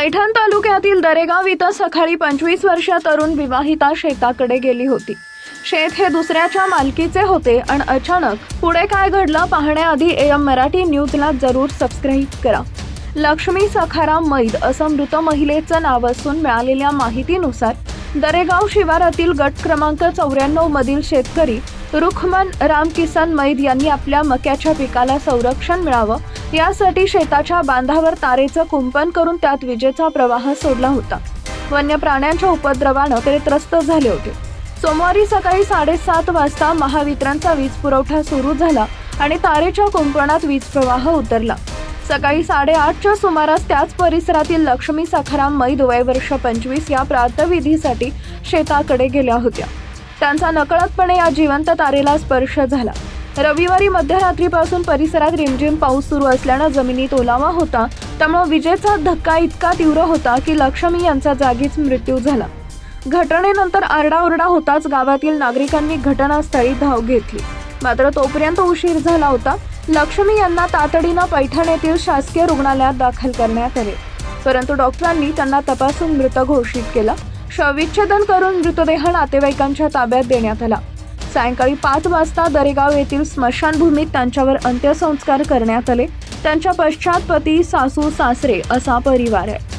पैठण तालुक्यातील दरेगाव इथं सकाळी पंचवीस वर्ष तरुण विवाहिता शेताकडे गेली होती. शेत हे दुसऱ्याच्या मालकीचे होते आणि अचानक पुढे काय घडलं पाहण्याआधी एम मराठी न्यूजला जरूर सबस्क्राईब करा. लक्ष्मी सखाराम मैद असं मृत महिलेचं नाव असून मिळालेल्या माहितीनुसार दरेगाव शिवारातील गट क्रमांक चौऱ्याण्णव मधील शेतकरी रुखमन रामकिसन मैद यांनी आपल्या मक्याच्या पिकाला संरक्षण मिळावं यासाठी शेताच्या बांधावर तारेचं कुंपण करून त्यात विजेचा प्रवाह सोडला होता. वन्य प्राण्यांच्या उपद्रवानं ते त्रस्त झाले होते. सोमवारी सकाळी साडेसात वाजता महावितरणचा वीज पुरवठा सुरू झाला आणि तारेच्या कुंपणात वीज प्रवाह उतरला. सकाळी साडेआठच्या सुमारास त्याच परिसरातील लक्ष्मी सखाराम मैद वय वर्ष पंचवीस या प्रातविधीसाठी शेताकडे गेल्या होत्या. त्यांचा नकळतपणे या जिवंत तारेला स्पर्श झाला. रविवारी मध्यरात्रीपासून परिसरात रिमझिम पाऊस सुरू असल्यानं जमिनीत ओलावा होता. त्यामुळे विजेचा धक्का इतका तीव्र होता की लक्ष्मी यांचा जागीच मृत्यू झाला. घटनेनंतर आरडाओरडा होताच गावातील नागरिकांनी घटनास्थळी धाव घेतली. मात्र तोपर्यंत उशीर झाला होता. लक्ष्मी यांना तातडीनं पैठण येथील शासकीय रुग्णालयात दाखल करण्यात आले. परंतु डॉक्टरांनी त्यांना तपासून मृत घोषित केला. शवविच्छेदन करून मृतदेह नातेवाईकांच्या ताब्यात देण्यात आला. सायंकाळी पाच वाजता दरेगाव येथील स्मशानभूमीत त्यांच्यावर अंत्यसंस्कार करण्यात आले. त्यांच्या पश्चात पती सासू सासरे असा परिवार आहे.